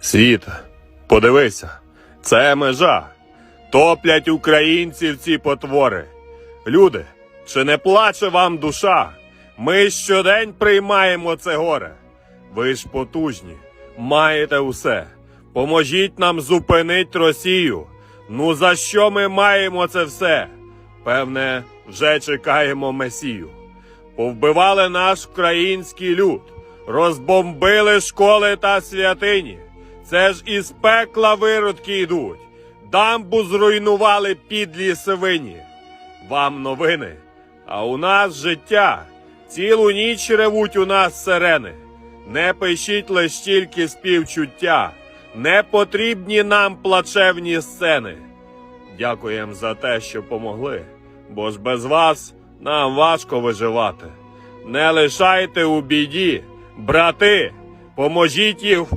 Світ, подивися, це межа. Топлять українців ці потвори. Люди, чи не плаче вам душа? Ми щодень приймаємо це горе. Ви ж потужні, маєте усе. Поможіть нам зупинить Росію. Ну за що ми маємо це все? Певне, вже чекаємо Месію. Повбивали наш український люд, розбомбили школи та святині. Це ж із пекла виродки йдуть. Дамбу зруйнували підлі свині. Вам новини, а у нас життя. Цілу ніч ревуть у нас сирени. Не пишіть лиш тільки співчуття. Не потрібні нам плачевні сцени. Дякуємо за те, що помогли, бо ж без вас нам важко виживати. Не лишайте у біді, брати, поможіть їх впевнити.